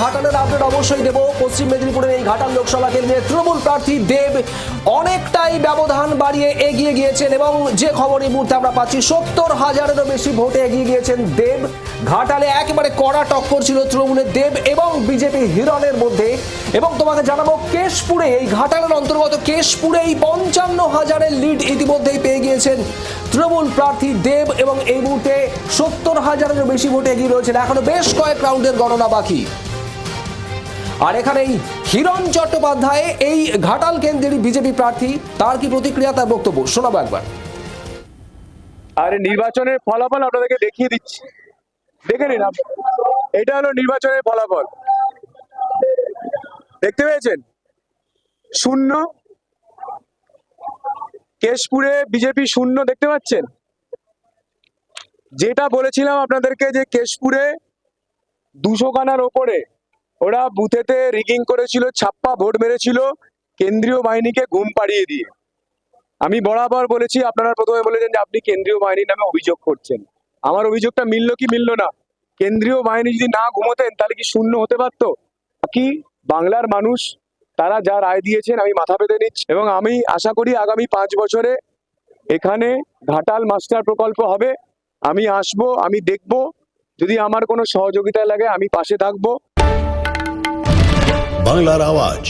ঘাটালের আপডেট অবশ্যই দেব। পশ্চিম মেদিনীপুরের এই ঘাটাল লোকসভা কেন্দ্রে তৃণমূল প্রার্থী দেব অনেকটাই ব্যবধান বাড়িয়ে এগিয়ে গিয়েছেন এবং যে খবর এই মুহূর্তে আমরা পাচ্ছি, সত্তর হাজারেরও বেশি ভোটে এগিয়ে গিয়েছেন দেব। ঘাটালে একেবারে কড়া টক্কর ছিল তৃণমূলের দেব এবং বিজেপি হিরণের মধ্যে। এবং তোমাকে জানাব, কেশপুরে, এই ঘাটালের অন্তর্গত কেশপুরে এই পঞ্চান্ন হাজারের লিড ইতিমধ্যেই পেয়ে গিয়েছেন তৃণমূল প্রার্থী দেব এবং এই মুহূর্তে সত্তর হাজারেরও বেশি ভোটে এগিয়ে রয়েছেন। এখনও বেশ কয়েক রাউন্ডের গণনা বাকি। আর এখানে এই হিরণ চট্টোপাধ্যায়, এই ঘাটাল কেন্দ্রের বিজেপি প্রার্থী, তার কি প্রতিক্রিয়া, তার বক্তব্য? শোনাবো একবার। আর নির্বাচনের ফলাফল আপনাদেরকে দেখিয়ে দিচ্ছি। দেখে নিন। এটা হলো নির্বাচনের ফলাফল। দেখতে পেয়েছেন? শূন্য। কেশপুরে বিজেপি শূন্য, দেখতে পাচ্ছেন? যেটা বলেছিলাম আপনাদেরকে যে কেশপুরে দুশো খানার ওপরে ওরা বুথেতে রিগিং করেছিল, ছাপ্পা ভোট মেরেছিল, কেন্দ্রীয় বাহিনীকে ঘুম পাড়িয়ে দিয়ে। আমি বরাবর বলেছি, আপনারা প্রথমে বলেছেন যে আপনি কেন্দ্রীয় বাহিনীর নামে অভিযোগ করছেন। আমার অভিযোগটা মিলল কি মিলল না? কেন্দ্রীয় বাহিনী যদি না ঘুমোতেন, তাহলে কি শূন্য হতে পারতো? কি? বাংলার মানুষ, তারা যা রায় দিয়েছেন, আমি মাথা পেতে নিচ্ছি। এবং আমি আশা করি আগামী পাঁচ বছরে এখানে ঘাটাল মাস্টার প্রকল্প হবে। আমি আসব, আমি দেখব। যদি আমার কোনো সহযোগিতা লাগে, আমি পাশে থাকব। বাংলার আওয়াজ।